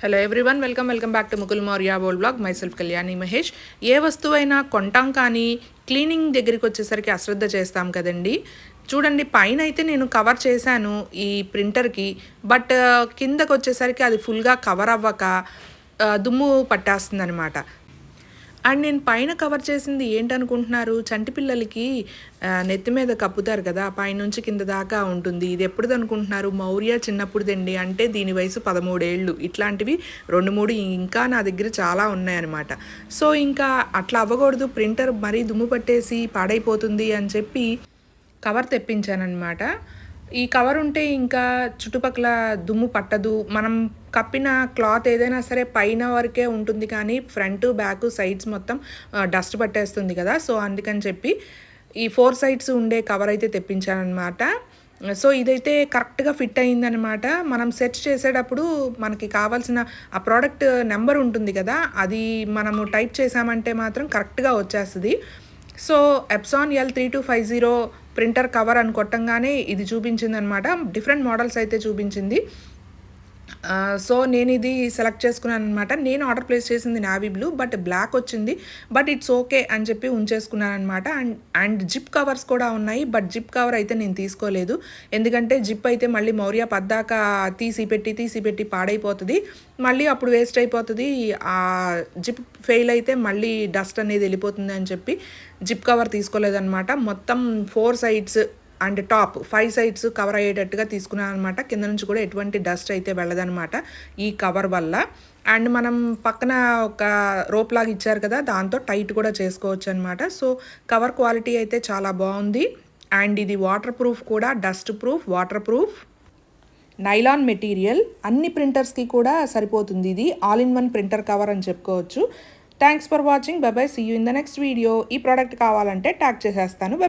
Hello everyone welcome welcome back to Mukul Maurya boll blog myself Kalyani Mahesh ఏ వస్తువైనా కొంటాం కానీ క్లీనింగ్ దగ్గరికి వచ్చేసరికి అశ్రద్ధ చేస్తాం కదండి. చూడండి పైన అయితే నేను కవర్ చేశాను ఈ ప్రింటర్కి బట్ uh, కిందకు వచ్చేసరికి అది ఫుల్గా కవర్ అవ్వక uh, దుమ్ము పట్టేస్తుంది అనమాట అండ్ నేను పైన కవర్ చేసింది ఏంటనుకుంటున్నారు? చంటి పిల్లలకి నెత్తి మీద కప్పుతారు కదా పైనుంచి కింద దాకా ఉంటుంది. ఇది ఎప్పుడుది అనుకుంటున్నారు? మౌర్య చిన్నప్పుడుదండి. అంటే దీని వయసు పదమూడేళ్ళు. ఇట్లాంటివి రెండు మూడు ఇంకా నా దగ్గర చాలా ఉన్నాయన్నమాట. సో ఇంకా అట్లా అవ్వకూడదు. ప్రింటర్ మరీ దుమ్ము పట్టేసి పాడైపోతుంది అని చెప్పి కవర్ తెప్పించానమాట ఈ కవర్ ఉంటే ఇంకా చుట్టుపక్కల దుమ్ము పట్టదు. మనం కప్పిన క్లాత్ ఏదైనా సరే పైన వరకే ఉంటుంది కానీ ఫ్రంట్ బ్యాక్ సైడ్స్ మొత్తం డస్ట్ పట్టేస్తుంది కదా. సో అందుకని చెప్పి ఈ ఫోర్ సైడ్స్ ఉండే కవర్ అయితే తెప్పించానమాట సో ఇదైతే కరెక్ట్గా ఫిట్ అయిందనమాట మనం సెర్చ్ చేసేటప్పుడు మనకి కావాల్సిన ఆ ప్రోడక్ట్ నెంబర్ ఉంటుంది కదా అది మనము టైప్ చేసామంటే మాత్రం కరెక్ట్గా వచ్చేస్తుంది. So Epson L three two five zero printer cover అని కొట్టంగానే ఇది చూపించింది అనమాట డిఫరెంట్ మోడల్స్ అయితే చూపించింది. సో నేను ఇది సెలెక్ట్ చేసుకున్నాను అనమాట నేను ఆర్డర్ ప్లేస్ చేసింది నావీ బ్లూ బట్ బ్లాక్ వచ్చింది. బట్ ఇట్స్ ఓకే అని చెప్పి ఉంచేసుకున్నాను అనమాట అండ్ అండ్ జిప్ కవర్స్ కూడా ఉన్నాయి బట్ జిప్ కవర్ అయితే నేను తీసుకోలేదు. ఎందుకంటే జిప్ అయితే మళ్ళీ మౌర్య పద్దాక తీసి పెట్టి తీసి పెట్టి పాడైపోతుంది. మళ్ళీ అప్పుడు వేస్ట్ అయిపోతుంది. ఆ జిప్ ఫెయిల్ అయితే మళ్ళీ డస్ట్ అనేది వెళ్ళిపోతుంది అని చెప్పి జిప్ కవర్ తీసుకోలేదన్నమాట. మొత్తం four sides and top five sides cover అయ్యేటట్టుగా తీసుకున్నాను అనమాట కింద నుంచి కూడా ఎటువంటి డస్ట్ అయితే వెళ్ళదనమాట ఈ కవర్ వల్ల. అండ్ మనం పక్కన ఒక రోప్ లాగా ఇచ్చారు కదా దాంతో టైట్ కూడా చేసుకోవచ్చు అనమాట సో కవర్ క్వాలిటీ అయితే చాలా బాగుంది. అండ్ ఇది వాటర్ ప్రూఫ్ కూడా dust proof water proof. Nylon material అన్ని ప్రింటర్స్కి కూడా సరిపోతుంది ఇది. All in one printer cover అని చెప్పుకోవచ్చు. Thanks for watching. Bye bye. See you in the next video ఈ ప్రోడక్ట్ కావాలంటే ట్యాగ్ చేసేస్తాను.